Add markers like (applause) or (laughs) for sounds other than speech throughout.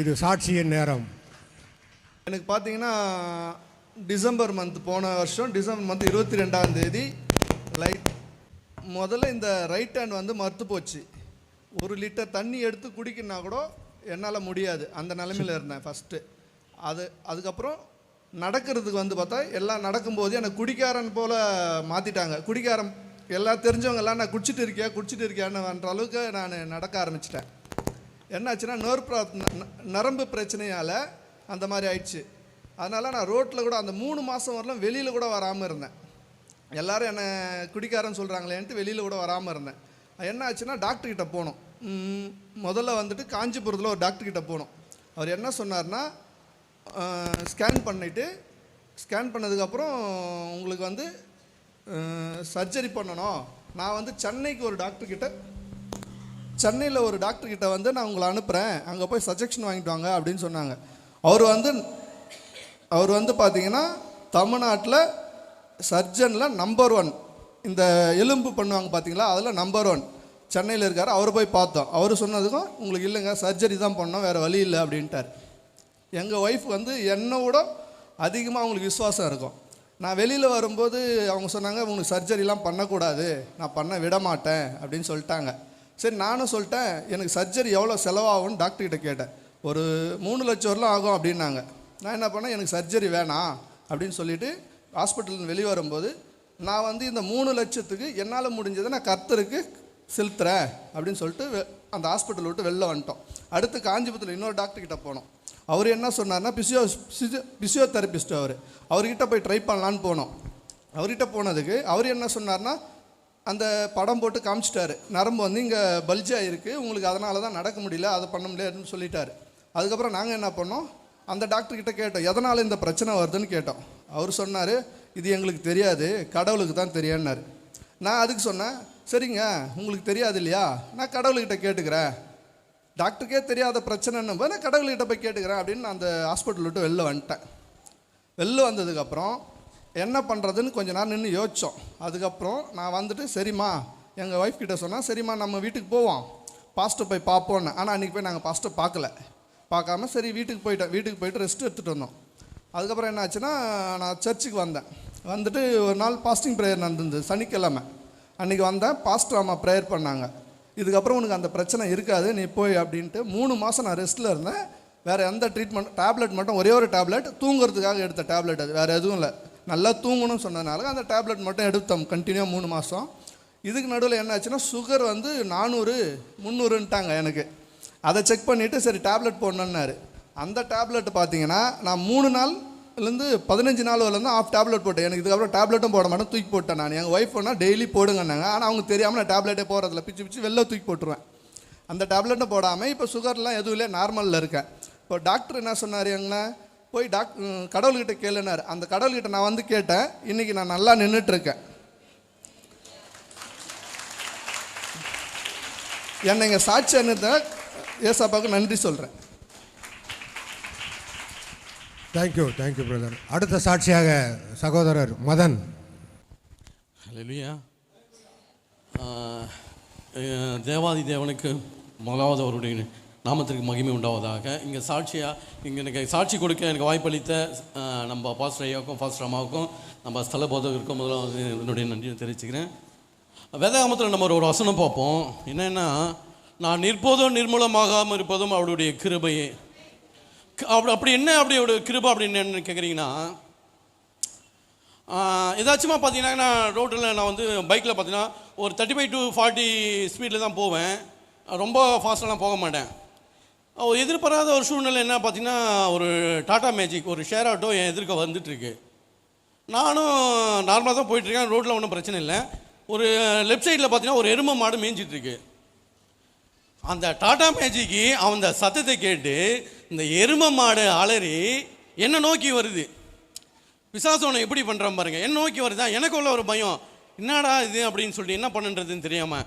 இது சாட்சியின் நேரம். எனக்கு பார்த்தீங்கன்னா டிசம்பர் மந்த் போன வருஷம் டிசம்பர் மந்த் இருபத்தி ரெண்டாம் தேதி லைட் முதல்ல இந்த ரைட் ஹேண்ட் வந்து மறுத்து போச்சு. ஒரு லிட்டர் தண்ணி எடுத்து குடிக்கணுன்னா கூட என்னால் முடியாது. அந்த நிலமையில இருந்தேன் ஃபஸ்ட்டு அது அதுக்கப்புறம் நடக்கிறதுக்கு வந்து பார்த்தா எல்லாம் நடக்கும்போது எனக்கு குடிக்காரன் போல் மாற்றிட்டாங்க குடிக்காரன் எல்லாம் தெரிஞ்சவங்க எல்லாம் நான் குடிச்சிட்டு இருக்கியா? குடிச்சிட்டு இருக்கியான்னு அளவுக்கு நான் நடக்க ஆரம்பிச்சிட்டேன். என்னாச்சுன்னா நர்வ் நரம்பு பிரச்சனையால் அந்த மாதிரி ஆயிடுச்சு. அதனால் நான் ரோட்டில் கூட அந்த மூணு மாதம் வரலாம் வெளியில் கூட வராமல் இருந்தேன். எல்லாரும் என்னை குடிக்காரன்னு சொல்கிறாங்களேன்ட்டு வெளியில் கூட வராமல் இருந்தேன். என்ன ஆச்சுன்னா டாக்டர்கிட்ட போனோம். முதல்ல வந்துட்டு காஞ்சிபுரத்தில் ஒரு டாக்டர்கிட்ட போனோம். அவர் என்ன சொன்னார்னா ஸ்கேன் பண்ணிவிட்டு ஸ்கேன் பண்ணதுக்கப்புறம் உங்களுக்கு வந்து சர்ஜரி பண்ணணும். நான் வந்து சென்னைக்கு ஒரு டாக்டர்கிட்ட சென்னையில் ஒரு டாக்டர் கிட்ட வந்து நான் உங்களை அனுப்புகிறேன் அங்கே போய் சஜெக்ஷன் வாங்கிட்டு வாங்க அப்படின்னு சொன்னாங்க. அவர் வந்து அவர் வந்து பார்த்தீங்கன்னா தமிழ்நாட்டில் சர்ஜனில் நம்பர் ஒன் இந்த எலும்பு பண்ணுவாங்க பார்த்தீங்களா அதில் நம்பர் ஒன் சென்னையில் இருக்கார் அவரை போய் பார்த்தோம். அவர் சொன்னதுக்கும் உங்களுக்கு இல்லைங்க சர்ஜரி தான் பண்ணோம் வேறு வழி இல்லை அப்படின்ட்டார். எங்கள் ஒய்ஃப் வந்து என்னை விட அதிகமாக அவங்களுக்கு விசுவாசம் இருக்கும். நான் வெளியில் வரும்போது அவங்க சொன்னாங்க உங்களுக்கு சர்ஜரிலாம் பண்ணக்கூடாது. நான் பண்ண விட மாட்டேன் அப்படின்னு சொல்லிட்டாங்க. சரி நானும் சொல்லிட்டேன் எனக்கு சர்ஜரி எவ்வளோ செலவாகும்னு டாக்டர்கிட்ட கேட்டேன். ஒரு மூணு லட்சம் வரலாம் ஆகும் அப்படின்னாங்க. நான் என்ன பண்ணேன் எனக்கு சர்ஜரி வேணாம் அப்படின்னு சொல்லிட்டு ஹாஸ்பிட்டலில் வெளியே வரும்போது நான் வந்து இந்த மூணு லட்சத்துக்கு என்னால் முடிஞ்சதை நான் கர்த்தருக்கு செலுத்துகிறேன் அப்படின்னு சொல்லிட்டு வெ- அந்த ஹாஸ்பிட்டல் விட்டு வெளில வந்துட்டோம். அடுத்து காஞ்சிபுரத்தில் இன்னொரு டாக்டர்கிட்ட போனோம். அவர் என்ன சொன்னார்னா பிசியோ பிசியோ பிசியோதெரபிஸ்ட் அவர். அவர்கிட்ட போய் ட்ரை பண்ணலான்னு போனோம். அவர்கிட்ட போனதுக்கு அவர் என்ன சொன்னார்னா அந்த படம் போட்டு காமிச்சிட்டாரு. நரம்பு வந்து இங்கே பல்ஜாக இருக்குது உங்களுக்கு அதனால தான் நடக்க முடியல அதை பண்ண முடியாதுன்னு சொல்லிட்டாரு. அதுக்கப்புறம் நாங்கள் என்ன பண்ணோம்? அந்த டாக்டர்கிட்ட கேட்டோம் எதனால் இந்த பிரச்சனை வருதுன்னு கேட்டோம். அவர் சொன்னார் இது எங்களுக்கு தெரியாது கடவுளுக்கு தான் தெரியான்னாரு நான் அதுக்கு சொன்னேன் சரிங்க உங்களுக்கு தெரியாது இல்லையா? நான் கடவுள்கிட்ட கேட்டுக்கிறேன். டாக்டருக்கே தெரியாத பிரச்சனைன்னு போது நான் கடவுள்கிட்ட போய் கேட்டுக்கிறேன் அப்படின்னு நான் அந்த ஹாஸ்பிட்டல் விட்டு வெளில வந்துட்டேன். வெளில வந்ததுக்கப்புறம் என்ன பண்ணுறதுன்னு கொஞ்ச நேரம் நின்று யோசித்தோம் அதுக்கப்புறம் நான் வந்துட்டு சரிம்மா எங்கள் ஒய்ஃப் கிட்டே சொன்னால் சரிம்மா நம்ம வீட்டுக்கு போவோம். பாஸ்ட்டை போய் பார்ப்போன்னு. ஆனால் அன்றைக்கி போய் நாங்கள் பாஸ்ட்டை பார்க்கல. பார்க்காம சரி வீட்டுக்கு போயிட்டோம் வீட்டுக்கு போயிட்டு ரெஸ்ட் எடுத்துகிட்டு வந்தோம். அதுக்கப்புறம் என்ன ஆச்சுன்னா நான் சர்ச்சுக்கு வந்தேன். வந்துட்டு ஒரு நாள் பாஸ்டிங் ப்ரேயர் நடந்தது சனிக்கிழமை. அன்றைக்கி வந்தேன் பாஸ்டர் அம்மா ப்ரேயர் பண்ணாங்க. இதுக்கப்புறம் உனக்கு அந்த பிரச்சனை இருக்காது நீ போய் அப்படின்ட்டு மூணு மாதம் நான் ரெஸ்ட்டில் இருந்தேன். வேறு எந்த ட்ரீட்மெண்ட் டேப்லெட் மட்டும் ஒரே ஒரு டேப்லெட் தூங்குறதுக்காக எடுத்த டேப்லெட் அது. வேறு எதுவும் இல்லை. நல்லா தூங்கணும்னு சொன்னதுனால அந்த டேப்லெட் மட்டும் எடுத்தோம் கண்டினியூவாக மூணு மாதம் இதுக்கு நடுவில் என்ன ஆச்சுன்னா சுகர் வந்து நானூறு முந்நூறுன்ட்டாங்க எனக்கு. அதை செக் பண்ணிவிட்டு சரி டேப்லெட் போடணுன்னாரு அந்த டேப்லெட் பார்த்தீங்கன்னா நான் மூணு நாள்லேருந்து பதினஞ்சு நாள் வரலேருந்து ஆஃப் டேப்லெட் போட்டேன். எனக்கு இதுக்கப்புறம் டேப்லெட்டும் போட மாட்டேன் தூக்கி போட்டேன் நான். எங்கள் ஒய்ஃப் ஒன்றா டெய்லி போடுங்கன்னாங்க. ஆனால் அவங்க தெரியாமல் நான் டேப்லெட்டே போகிறதில்ல பிச்சு பிச்சு வெளில தூக்கி போட்டுருவேன். அந்த டேப்லெட்டும் போடாமல் இப்போ சுகர்லாம் எதுவும் இல்லை நார்மலில் இருக்கேன். இப்போ டாக்டர் என்ன சொன்னார் எங்கன்னா போய் டாக் கடவுள்கிட்ட கேளுனார். அந்த கடவுள்கிட்ட நான் வந்து கேட்டேன். இன்றைக்கி நான் நல்லா நின்றுட்டு இருக்கேன் என்னை இங்கே சாட்சி அனுத்த ஏசாப்பாவுக்கு நன்றி சொல்கிறேன் தேங்க்யூ தேங்க்யூ பிரதர் அடுத்த சாட்சியாக சகோதரர் மதன். அஹ், தேவாதி தேவனுக்கு முதலாவது அவருடைய நாமத்திற்கு மகிமை உண்டாவதாக. இங்கே சாட்சியாக இங்கே எனக்கு சாட்சி கொடுக்க எனக்கு வாய்ப்பளித்த நம்ம பாஸ்டர் ஐயாவுக்கும் பாஸ்டர் அம்மாவுக்கும் நம்ம ஸ்தல போதகருக்கும் முதல்ல என்னுடைய நன்றியை தெரிவிச்சுக்கிறேன். வேதாகமத்தில் நம்ம ஒரு வசனம் பார்ப்போம். என்னென்னா நான் நிற்போதும் நிர்மூலமாகாமல் இருப்பதும் அவருடைய கிருபையே. அப்படி அப்படி என்ன அப்படி ஒரு கிருபை அப்படின்னு என்ன கேட்குறீங்கன்னா ஏதாச்சுமா பார்த்தீங்கன்னா நான் ரோட்டில் நான் வந்து பைக்கில் பார்த்தீங்கன்னா ஒரு தேர்ட்டி ஃபைவ் டு ஃபார்ட்டி ஸ்பீடில் தான் போவேன். ரொம்ப ஃபாஸ்ட்டெல்லாம் போக மாட்டேன். அவர் எதிர்பாராத ஒரு சூழ்நிலை என்ன பார்த்தீங்கன்னா ஒரு டாட்டா மேஜிக் ஒரு ஷேர் ஆட்டோ என் எதிர்க்க வந்துட்டுருக்கு. நானும் நார்மலாக தான் போயிட்டுருக்கேன் ரோட்டில் ஒன்றும் பிரச்சனை இல்லை. ஒரு லெஃப்ட் சைடில் பார்த்தீங்கன்னா ஒரு எருமை மாடு மேய்ஞ்சிட்ருக்கு அந்த டாட்டா மேஜிக்கு அந்த சத்தத்தை கேட்டு இந்த எருமை மாடு அலறி என்னை நோக்கி வருது. விசாசோனை எப்படி பண்ணுறான் பாருங்கள் என்ன நோக்கி வருதா? எனக்கு உள்ள ஒரு பயம். என்னடா இது அப்படின்னு சொல்லிட்டு என்ன பண்ணுன்றதுன்னு தெரியாமல்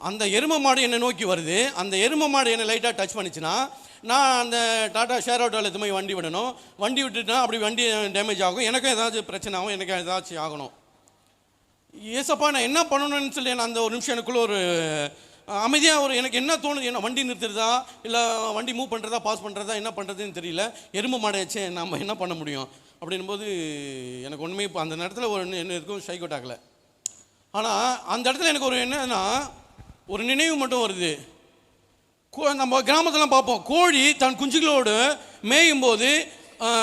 அந்த எருமை மாடு என்னை நோக்கி வருது. அந்த எருமை மாடு என்னை லைட்டாக டச் பண்ணுச்சுன்னா நான் அந்த டாடா ஷேர் ஆட்டோவில் எதுவுமே வண்டி விடணும். வண்டி விட்டுட்டா அப்படி வண்டி டேமேஜ் ஆகும். எனக்கும் ஏதாச்சும் பிரச்சனை ஆகும் எனக்கு ஏதாச்சும் ஆகணும். ஏசப்பா நான் என்ன பண்ணணும்னு சொல்லி நான் அந்த ஒரு நிமிஷம் எனக்குள்ளே ஒரு அமைதியாக ஒரு எனக்கு என்ன தோணுது? என்ன வண்டி நிறுத்துறதா? இல்லை வண்டி மூவ் பண்ணுறதா பாஸ் பண்ணுறதா என்ன பண்ணுறதுன்னு தெரியல. எறும்பு மாடையாச்சே நம்ம என்ன பண்ண முடியும்? அப்படின்னும்போது எனக்கு ஒன்றுமே இப்போ அந்த நேரத்தில் ஒரு என்ன இருக்கும் ஷைக் அவுட் ஆகலை. ஆனால் அந்த இடத்துல எனக்கு ஒரு என்னன்னா ஒரு நினைவு மட்டும் வருது. கோ- நம்ம கிராமத்தெல்லாம் பார்ப்போம். கோழி தன் குஞ்சுகளோடு மேயும் போது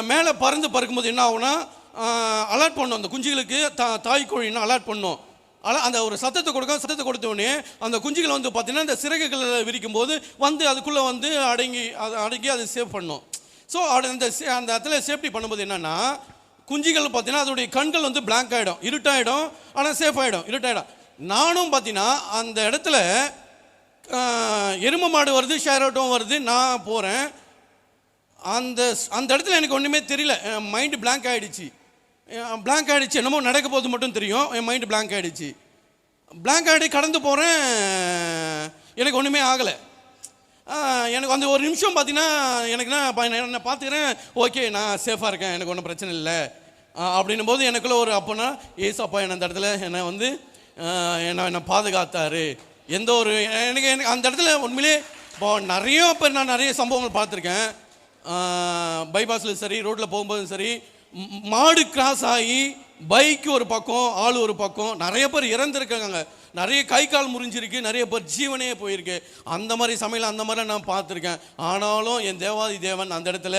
மேலே பறந்து பறக்கும்போது என்ன ஆகும்னா அலர்ட் பண்ணும். அந்த குஞ்சுகளுக்கு தா தாய் கோழின்னா அலர்ட் பண்ணும். அல அந்த ஒரு சத்தத்தை கொடுக்க சத்தத்தை கொடுத்தோடனே அந்த குஞ்சுகளை வந்து பார்த்தீங்கன்னா இந்த சிறகுகளை விரிக்கும் போது வந்து அதுக்குள்ளே வந்து அடங்கி அது அடங்கி அதை சேவ் பண்ணும். ஸோ அந்த சே- அந்த இடத்துல சேஃப்டி பண்ணும்போது என்னென்னா குஞ்சுகள் பார்த்தீங்கன்னா அதோடைய கண்கள் வந்து பிளாங்க் ஆகிடும் இருட்டாயிடும். ஆனால் சேஃப் ஆகிடும் இருட்டாயிடும். நானும் பார்த்தீங்கன்னா அந்த இடத்துல எரும எருமை மாடு வருது ஷேர் ஆட்டோம் வருது நான் போகிறேன் அந்த அந்த இடத்துல எனக்கு ஒன்றுமே தெரியல. என் மைண்டு பிளாங்க் ஆகிடுச்சு பிளாங்க் ஆகிடுச்சு என்னமோ நடக்க போது மட்டும் தெரியும். என் மைண்டு பிளாங்க் ஆகிடுச்சு பிளாங்க் ஆகிடு கடந்து போகிறேன் எனக்கு ஒன்றுமே ஆகலை. எனக்கு அந்த ஒரு நிமிஷம் பார்த்தீங்கன்னா எனக்கு நான் ப- பார்த்துக்கிறேன் ஓகே நான் சேஃபாக இருக்கேன். எனக்கு ஒன்றும் பிரச்சனை இல்லை. அப்படின்னும் போது எனக்குள்ளே ஒரு அப்போனா ஏசப்பா என்ன அந்த இடத்துல என்னை வந்து என்னை என்னை பாதுகாத்தார். எந்த ஒரு எனக்கு எனக்கு அந்த இடத்துல உண்மையிலே இப்போ நிறைய பேர் நான் நிறைய சம்பவங்கள் பார்த்துருக்கேன். பைபாஸில் சரி ரோட்டில் போகும்போதும் சரி மாடு கிராஸ் ஆகி பைக்கு ஒரு பக்கம் ஆள் ஒரு பக்கம் நிறைய பேர் இறந்துருக்காங்க. நிறைய கை கால் முறிஞ்சிருக்கு நிறைய பேர் ஜீவனே போயிருக்கு. அந்த மாதிரி சமையல் அந்த மாதிரி நான் பார்த்துருக்கேன். ஆனாலும் என் தேவாதி தேவன் அந்த இடத்துல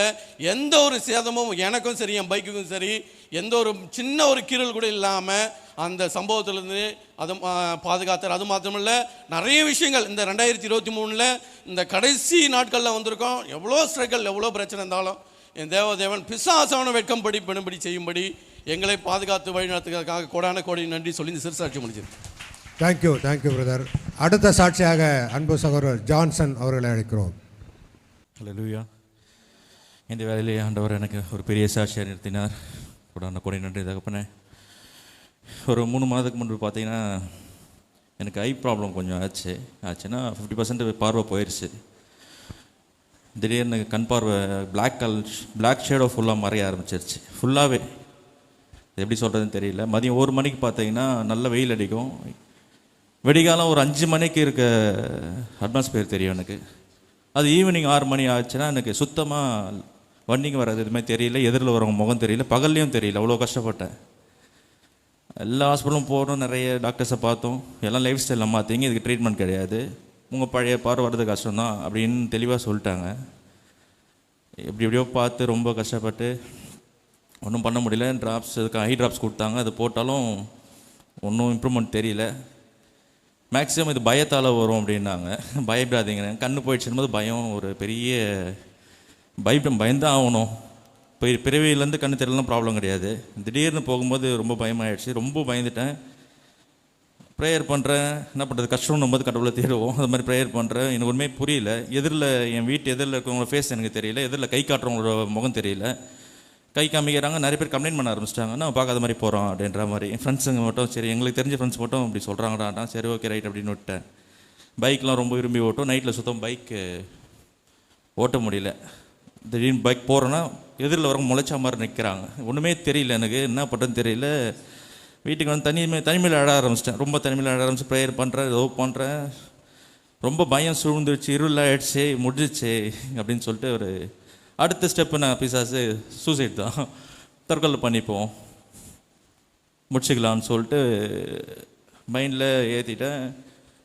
எந்த ஒரு சேதமும் எனக்கும் சரி என் பைக்குக்கும் சரி எந்த ஒரு சின்ன ஒரு கீரல் கூட இல்லாமல் அந்த சம்பவத்திலேருந்து அது பாதுகாத்தார். அது மாத்திரமில்ல நிறைய விஷயங்கள். இந்த ரெண்டாயிரத்தி இருபத்தி மூணில் இந்த கடைசி நாட்களில் வந்திருக்கோம். எவ்வளோ ஸ்ட்ரகிள் எவ்வளோ பிரச்சனை இருந்தாலும் என் தேவதேவன் பிசாசான வெட்கம் படி பெணும்படி செய்யும்படி எங்களை பாதுகாத்து வழிநடத்துவதற்காக கோடான கோடி நன்றி சொல்லி இந்த சிறுசாட்சி முடிச்சிருக்கேன். தேங்க்யூ தேங்க்யூ பிரதர் அடுத்த சாட்சியாக அன்பு சகோதரர் ஜான்சன் அவர்களை அழைக்கிறோம். ஹalleluya இந்த வேலையிலே ஆண்டவர் எனக்கு ஒரு பெரிய சாட்சியாக நிறுத்தினார். கூட கொடை நன்றி தகப்பனே. ஒரு மூணு மாதத்துக்கு முன்பு பார்த்தீங்கன்னா எனக்கு ஐ ப்ராப்ளம் கொஞ்சம் ஆச்சு. ஆச்சுன்னா ஃபிஃப்டி பர்சன்ட் பார்வை போயிடுச்சு திடீர்னு கண் பார்வை பிளாக் கல் பிளாக் ஷேடோ ஃபுல்லாக மறைய ஆரம்பிச்சிருச்சு. ஃபுல்லாகவே எப்படி சொல்கிறதுன்னு தெரியல. மதியம் ஒரு மணிக்கு பார்த்தீங்கன்னா நல்ல வெயில் அடிக்கும். வெடிகாலம் ஒரு அஞ்சு மணிக்கு இருக்க அட்மாஸ்பியர் தெரியும் எனக்கு. அது ஈவினிங் ஆறு மணி ஆச்சுன்னா எனக்கு சுத்தமாக வண்டிங்க வர்றது எதுவுமே தெரியல. எதிரில் வரவங்க முகம் தெரியல. பகல்லையும் தெரியல. அவ்வளோ கஷ்டப்பட்டேன். எல்லா ஹாஸ்பிட்டலும் போகிறோம் நிறைய டாக்டர்ஸை பார்த்தோம். எல்லாம் லைஃப் ஸ்டைலில் மாற்றிங்க இதுக்கு ட்ரீட்மெண்ட் கிடையாது. உங்கள் பழைய பார்வை வர்றது கஷ்டம்தான் அப்படின்னு தெளிவாக சொல்லிட்டாங்க. எப்படி எப்படியோ பார்த்து ரொம்ப கஷ்டப்பட்டு ஒன்றும் பண்ண முடியல. ட்ராப்ஸ் அதுக்கு ஐ ட்ராப்ஸ் கொடுத்தாங்க. அது போட்டாலும் ஒன்றும் இம்ப்ரூவ்மெண்ட் தெரியல. மேக்ஸிமம் இது பயத்தால் வரும் அப்படின்னாங்க. (laughs) பயப்படாதீங்க. கண்ணு போயிடுச்சுன்னு போது பயம் ஒரு பெரிய பயப்படும் பயந்தான் ஆகணும். இப்போ பிறவியிலேருந்து கண்ணு தெரியலாம் ப்ராப்ளம் கிடையாது. திடீர்னு போகும்போது ரொம்ப பயமாயிடுச்சு. ரொம்ப பயந்துட்டேன். ப்ரேயர் பண்ணுறேன் என்ன பண்ணுறது கஷ்டம்னும் போது கடவுளை தேடுவோம். அது மாதிரி ப்ரேயர் பண்ணுறேன் எனக்கு ஒன்றுமே புரியல. எதிரில் என் வீட்டு எதிரில் இருக்கிறவங்களோட ஃபேஸ் எனக்கு தெரியல. எதிரில் கை காட்டுறவங்களோட முகம் தெரியல. கை காமிக்கிறாங்க. நிறைய பேர் கம்ப்ளைண்ட் பண்ண ஆரம்பிச்சிட்டாங்க. நான் பார்க்காத மாதிரி போகிறோம் அப்படின்ற மாதிரி. என் ஃப்ரெண்ட்ஸுங்க மட்டும் சரி எங்களுக்கு தெரிஞ்ச ஃப்ரெண்ட்ஸ் மட்டும் அப்படி சொல்கிறாங்கடா சரி ஓகே ரைட் அப்படின்னு விட்டேன். பைக்லாம் ரொம்ப விரும்பி ஓட்டும் நைட்டில் சுத்தம் பைக்கு ஓட்ட முடியல. திடீர்னு பைக் போகிறேன்னா எதிரில் வரவங்க முளைச்சா மாதிரி நிற்கிறாங்க ஒன்றுமே தெரியல எனக்கு. என்ன பண்ணுறதுன்னு தெரியல. வீட்டுக்கு வந்து தனிமை தனிமையில் அழ ஆரம்பிச்சிட்டேன். ரொம்ப தனிமையில் அழ ஆரம்பிச்சு ப்ரேயர் பண்ணுறேன் ஏதோ பண்ணுறேன் ரொம்ப பயம் சூழ்ந்துருச்சு. இருள் ஆகிடுச்சு முடிஞ்சிச்சு அப்படின்னு சொல்லிட்டு ஒரு அடுத்த ஸ்டெப்பு நான் பிசாசு? சூசைட் தான். தற்கொலை பண்ணிப்போம். முடிச்சுக்கலான்னு சொல்லிட்டு மைண்டில் ஏற்றிட்டேன்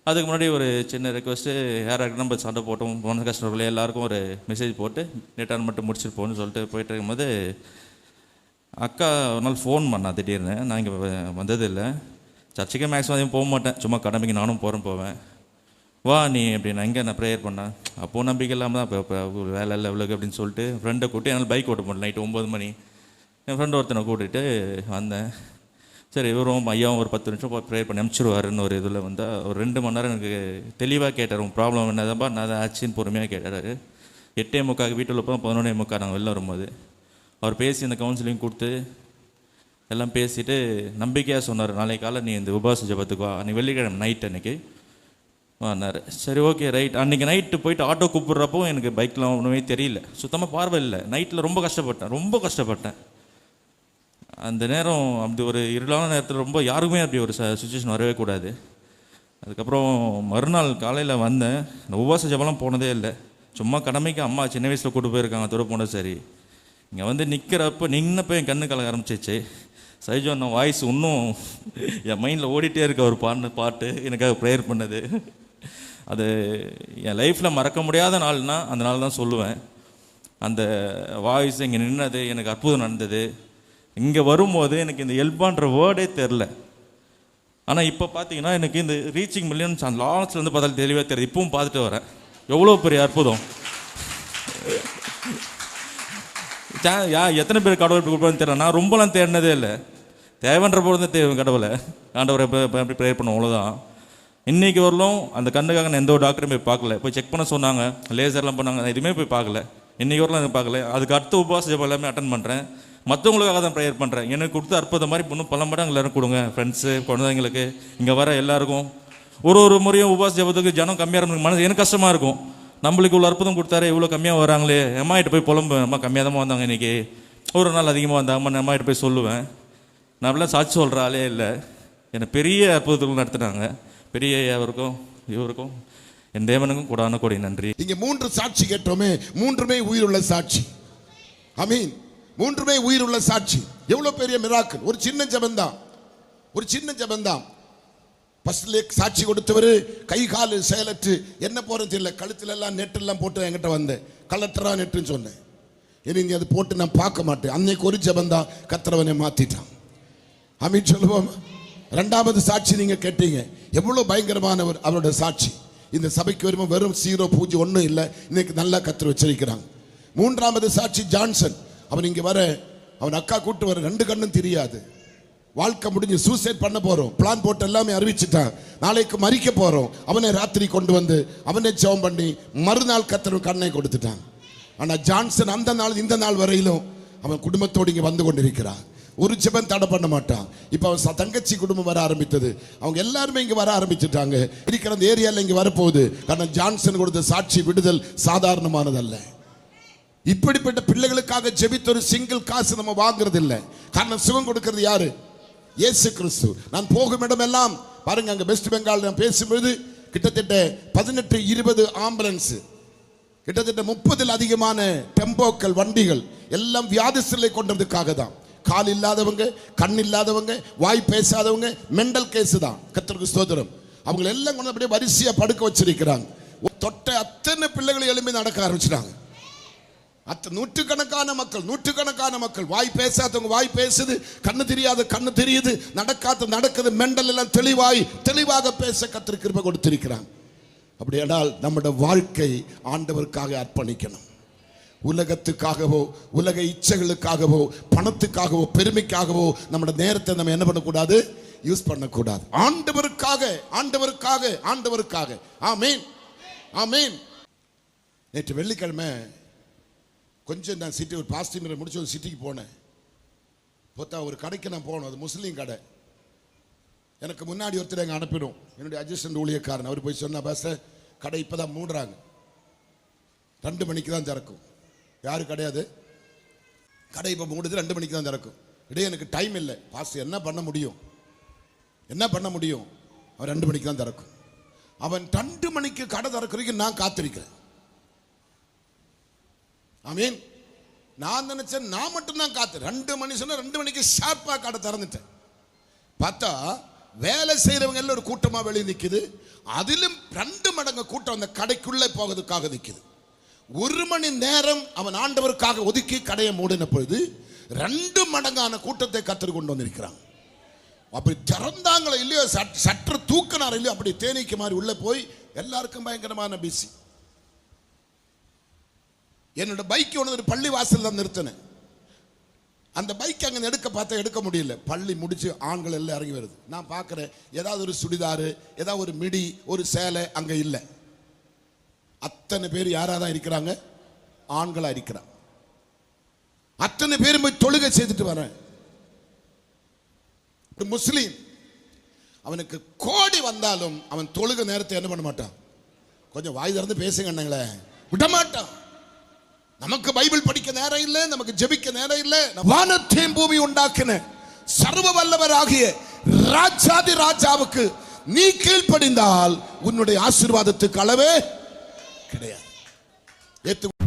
அதுக்கு முன்னாடி ஒரு சின்ன ரெக்வஸ்ட்டு யாராருக்கு நம்ம சண்டை போட்டோம் போன கஷ்டங்களே எல்லாருக்கும் ஒரு மெசேஜ் போட்டு நெட்டான் மட்டும் முடிச்சுட்டு போகணும்னு சொல்லிட்டு போயிட்டு இருக்கும்போது அக்கா ஒரு நாள் ஃபோன் பண்ணா திடீர்னு. நான் இங்கே வந்ததில்லை. சர்ச்சுக்கே மேக்ஸிமம் அதையும் போக மாட்டேன். சும்மா கடமைக்கு நானும் போகிறேன் போவேன். வா நீ அப்படின்னு எங்கே நான் ப்ரேயர் பண்ணேன் அப்போது நம்பிக்கை இல்லாமல் தான் இப்போ இப்போ வேலை இல்லை இவ்வளோக்கு அப்படின்னு சொல்லிட்டு ஃப்ரெண்டை கூட்டி என்னால் பைக் ஓட்ட முடியல. நைட்டு ஒம்பது மணி. என் ஃப்ரெண்டு ஒருத்தனை கூட்டிகிட்டு வந்தேன். சரி இவரும் ஐயாவும் ஒரு பத்து நிமிஷம் ப்ரேயர் பண்ணி அனுப்பிச்சிடுவாருன்னு ஒரு இதில் வந்தால் ஒரு ரெண்டு மணி நேரம் எனக்கு தெளிவாக கேட்டார். உன் ப்ராப்ளம் என்னதாப்பா? நான் ஆச்சுன்னு பொறுமையாக கேட்டார். எட்டே முக்காக்கு வீட்டில் போகும் பதினொன்னே முக்கா நாங்கள் வெளில வரும்போது. அவர் பேசி இந்த கவுன்சிலிங் கொடுத்து எல்லாம் பேசிவிட்டு நம்பிக்கையாக சொன்னார். நாளைக்கு காலை நீ இந்த உபாச ஜபத்துக்கு வா. அன்றைக்கி வெள்ளிக்கிழமை நைட் அன்னைக்கு வானார் சரி ஓகே ரைட் அன்றைக்கி நைட்டு போயிட்டு ஆட்டோ கூப்பிட்றப்போ எனக்கு பைக்கில் ஒன்றுமே தெரியல. சுத்தமாக பார்வை இல்லை. நைட்டில் ரொம்ப கஷ்டப்பட்டேன். ரொம்ப கஷ்டப்பட்டேன். அந்த நேரம் அப்படி ஒரு இருளான நேரத்தில் ரொம்ப யாருக்குமே அப்படி ஒரு சுச்சுவேஷன் வரவே கூடாது. அதுக்கப்புறம் மறுநாள் காலையில் வந்தேன். இந்த உபவாச ஜபம்லாம் போனதே இல்லை. சும்மா கடமைக்கு அம்மா சின்ன வயசில் கூட்டு போயிருக்காங்க தூர போனது சரி. இங்கே வந்து நிற்கிறப்ப நின்னப்போ என் கண்ணு கலக ஆரம்பிச்சிச்சு. சைஜோ நான் வாய்ஸ் இன்னும் என் மைண்டில் ஓடிட்டே இருக்க ஒரு பாடின பாட்டு. எனக்காக ப்ரேயர் பண்ணது. அது என் லைஃப்பில் மறக்க முடியாத நாள்னால் அந்த நாள் தான் சொல்லுவேன். அந்த வாய்ஸ் இங்கே நின்னது எனக்கு அற்புதம் நடந்தது. இங்கே வரும்போது எனக்கு இந்த எல்பான்ற வேர்டே தெரில ஆனால் இப்போ பார்த்தீங்கன்னா எனக்கு இந்த ரீச்சிங் மில்லியன்ஸ் அந்த லாஸ்ட்லேருந்து பார்த்தாலும் தெளிவாக தெரியுது. இப்பவும் பார்த்துட்டு வரேன். எவ்வளோ பெரிய அற்புதம். யா எத்தனை பேர் கடவுள் கொடுப்பான்னு தெரியல. நான் ரொம்பலாம் தேடினதே இல்லை. தேவைன்ற போது தான் தேவை கடவுளை. ஆண்டவரை எப்படி ப்ரேயர் பண்ணுவோம் அவ்வளோதான் இன்றைக்கி வரலும் அந்த கண்ணுக்காக நான் எந்த ஒரு டாக்டரும் போய் பார்க்கல. போய் செக் பண்ண சொன்னாங்க. லேசர்லாம் பண்ணாங்க. எதுவுமே போய் பார்க்கல. இன்றைக்கி வரலாம் எதுவும் பார்க்கல. அதுக்கு அடுத்த உபவாச எல்லாமே அட்டன் பண்ணுறேன் மற்றவங்களுக்காக தான் ப்ரேயர் பண்ணுறேன் எனக்கு கொடுத்த அற்புதம் மாதிரி இன்னும் பல மடங்கு எல்லாரும் கொடுங்க ஃப்ரெண்ட்ஸு குழந்தைங்களுக்கு. இங்கே வர எல்லாருக்கும். ஒரு ஒரு முறையும் உபாஸ் ஜபத்துக்கு ஜனம் கம்மியாக இருக்கும். மனசு எனக்கு கஷ்டமாக இருக்கும். நம்மளுக்கு இவ்வளோ அற்புதம் கொடுத்தாரு இவ்வளோ கம்மியாக வராங்களே. அம்மாகிட்ட போய் புலம்பு. அம்மா கம்மியாக தான் வந்தாங்க இன்னைக்கு. ஒரு நாள் அதிகமாக வந்தாங்க அம்மா அம்மாகிட்ட போய் சொல்லுவேன். நான் அப்படிலாம் சாட்சி சொல்கிற ஆளே இல்லை. என்னை பெரிய அற்புதத்துக்கு நடத்துனாங்க. பெரிய அவருக்கும் இவருக்கும் என் தேவனுக்கும் கூடான கொடி நன்றி. இங்கே மூன்று சாட்சி கேட்டோமே மூன்றுமே உயிருள்ள சாட்சி. ஐ மீன் மூன்றுமே உயிர் உள்ள சாட்சி. எவ்வளவு பெரிய மிராக்கள் ஒரு சின்ன ஜெபந்தான். ஒரு சின்ன ஜெபந்தான். ஃபர்ஸ்ட்ல சாட்சி கொடுத்தவர் கை கால் செயலற்று என்ன போகிறது தெரியல. கழுத்துல எல்லாம் நெட்டெல்லாம் போட்டு என்கிட்ட வந்தேன். கலெக்டராக நெட்டுன்னு சொன்னேன். இனி நீ அது போட்டு நான் பார்க்க மாட்டேன். அன்னைக்கு ஒரு ஜெபந்தான் கத்திரவனை மாத்திட்டான். அமித் சொல்லுவோம். ரெண்டாவது சாட்சி நீங்க கேட்டீங்க. எவ்வளவு பயங்கரமானவர் அவரோட சாட்சி. இந்த சபைக்கு வரும்போது வெறும் சீரோ பூஜை ஒன்றும் இல்லை. இன்னைக்கு நல்லா கத்திர வச்சிருக்கிறாங்க. மூன்றாவது சாட்சி ஜான்சன். அவன் இங்கே வர அவன் அக்கா கூட்டு வர ரெண்டு கண்ணும் தெரியாது. வாழ்க்கை முடிஞ்சு சூசைட் பண்ண போகிறோம் பிளான் போட்டு எல்லாமே அறிவிச்சுட்டான். நாளைக்கு மறிக்க போகிறோம் அவனை ராத்திரி கொண்டு வந்து அவனை ஜெபம் பண்ணி மறுநாள் கத்தரும் கண்ணை கொடுத்துட்டான். ஆனால் ஜான்சன் அந்த நாள் இந்த நாள் வரையிலும் அவன் குடும்பத்தோடு இங்கே வந்து கொண்டிருக்கிறான். ஒரு ஜெபம் தடை பண்ண மாட்டான். இப்போ அவன் தங்கச்சி குடும்பம் வர ஆரம்பித்தது. அவங்க எல்லாருமே இங்கே வர ஆரம்பிச்சிட்டாங்க. இருக்கிற அந்த ஏரியாவில் இங்கே வரப்போகுது. காரணம் ஜான்சன் கொடுத்த சாட்சி விடுதல் சாதாரணமானதல்ல. இப்படிப்பட்ட பிள்ளைகளுக்காக ஜெபித்த ஒரு சிங்கிள் காசு நம்ம வாங்குறது இல்லை காரணம் சுகம் கொடுக்கிறது யாரு? இயேசு கிறிஸ்து. நான் போகும் இடமெல்லாம் பாருங்க அங்க வெஸ்ட் பெங்கால் நான் பேசும்போது கிட்டத்தட்ட பதினெட்டு இருபது ஆம்புலன்ஸ். கிட்டத்தட்ட முப்பதில் அதிகமான டெம்போக்கள் வண்டிகள் எல்லாம் வியாதிஸ்தலை கொண்டதுக்காக தான். கால் இல்லாதவங்க கண் இல்லாதவங்க வாய் பேசாதவங்க மெண்டல் கேஸ் தான். கத்தருக்கு ஸ்தோத்திரம். அவங்க எல்லாம் கொண்டு அப்படியே வரிசையாக படுக்க வச்சிருக்கிறாங்க. தொட்ட அத்தனை பிள்ளைகளை எழும்பி நடக்க ஆரம்பிச்சிட்டாங்க. அத்த நூற்றுக்கணக்கான மக்கள் நூற்றுக்கணக்கான மக்கள். வாய் பேசாதவங்க வாய் பேசுது கண்ணு தெரியாத கண்ணு தெரியுது. நடக்காத நடக்குது. மெண்டல் எல்லாம் தெளிவாய் தெளிவாக பேச கத்திர கிருபை கொடுத்திருக்கிறாங்க அப்படியானால் நம்முடைய வாழ்க்கை ஆண்டவருக்காக அர்ப்பணிக்கணும். உலகத்துக்காகவோ உலக இச்சைகளுக்காகவோ பணத்துக்காகவோ பெருமைக்காகவோ நம்முடைய நேரத்தை நம்ம என்ன பண்ணக்கூடாது? யூஸ் பண்ணக்கூடாது. ஆண்டவருக்காக ஆண்டவருக்காக ஆண்டவருக்காக. ஆமீன். ஆமீன். நேற்று வெள்ளிக்கிழமை கொஞ்சம் நான் சிட்டி ஒரு பாசிட்டிவ் மீரை முடிச்சு ஒரு சிட்டிக்கு போனேன். பார்த்தா ஒரு கடைக்கு நான் போகணும் அது முஸ்லீம் கடை. எனக்கு முன்னாடி ஒருத்தர் எங்கே அனுப்பிடும். என்னுடைய அட்ஜஸ்டன்ட் ஊழியக்காரன் அவர் போய் சொன்னால் பாச கடை இப்போ தான் மூடுறாங்க. ரெண்டு மணிக்கு தான் திறக்கும். யாரும் கிடையாது கடை இப்போ மூடுது ரெண்டு மணிக்கு தான் திறக்கும். இடையே எனக்கு டைம் இல்லை. பாஸ் என்ன பண்ண முடியும்? என்ன பண்ண முடியும்? அவன் ரெண்டு மணிக்கு தான் திறக்கும். அவன் ரெண்டு மணிக்கு கடை திறக்கிறதுக்கு நான் காத்திருக்கிறேன். மீன் நான் நினைச்சேன் நான் மட்டும் தான் காத்து ரெண்டு மணி சொன்னால் ரெண்டு மணிக்கு ஷார்ப்பாக கடை திறந்துட்டேன். பார்த்தா வேலை செய்கிறவங்க எல்லாம் ஒரு கூட்டமாக வெளியே நிற்குது அதிலும் ரெண்டு மடங்கு கூட்டம் அந்த கடைக்குள்ளே போகிறதுக்காக நிற்குது ஒரு மணி நேரம் அவன் ஆண்டவருக்காக ஒதுக்கி கடையை மூடின பொழுது ரெண்டு மடங்கான கூட்டத்தை கத்தர் கொண்டு வந்திருக்கிறான். அப்படி திறந்தாங்களோ இல்லையோ சற்று சற்று தூக்கினார் இல்லையோ அப்படி தேனீக்கு மாதிரி உள்ளே போய் எல்லாருக்கும் பயங்கரமான பிஸி என்னோட பைக் ஒன்று ஒரு பள்ளி வாசலில் தான் நிறுத்தினேன். அந்த பைக் அங்கே எடுக்க பார்த்தா எடுக்க முடியல. பள்ளி முடிச்சு ஆண்கள் எல்லாம் இறங்கி வருது. நான் பார்க்குறேன் ஏதாவது ஒரு சுடிதாரு ஏதாவது ஒரு மிடி ஒரு சேலை அங்கே இல்லை. அத்தனை பேர் யாராக தான் இருக்கிறாங்க? ஆண்களாக இருக்கிறான் அத்தனை பேரும் போய் தொழுகை செய்துட்டு வரேன். ஒரு முஸ்லீம் அவனுக்கு கோடி வந்தாலும் அவன் தொழுக நேரத்தை என்ன பண்ண மாட்டான்? கொஞ்சம் வாய் திறந்து பேசுங்க அண்ணங்களே. விட மாட்டான். நமக்கு பைபிள் படிக்க நேரம் இல்லை நமக்கு ஜெபிக்க நேரம் இல்லை. வானத்தையும் பூமி உண்டாக்கின சர்வ வல்லவர் ஆகிய ராஜாதி ராஜாவுக்கு நீ கீழ்ப்படிந்தால் உன்னுடைய ஆசீர்வாதத்துக்கு அளவே கிடையாது. ஏத்து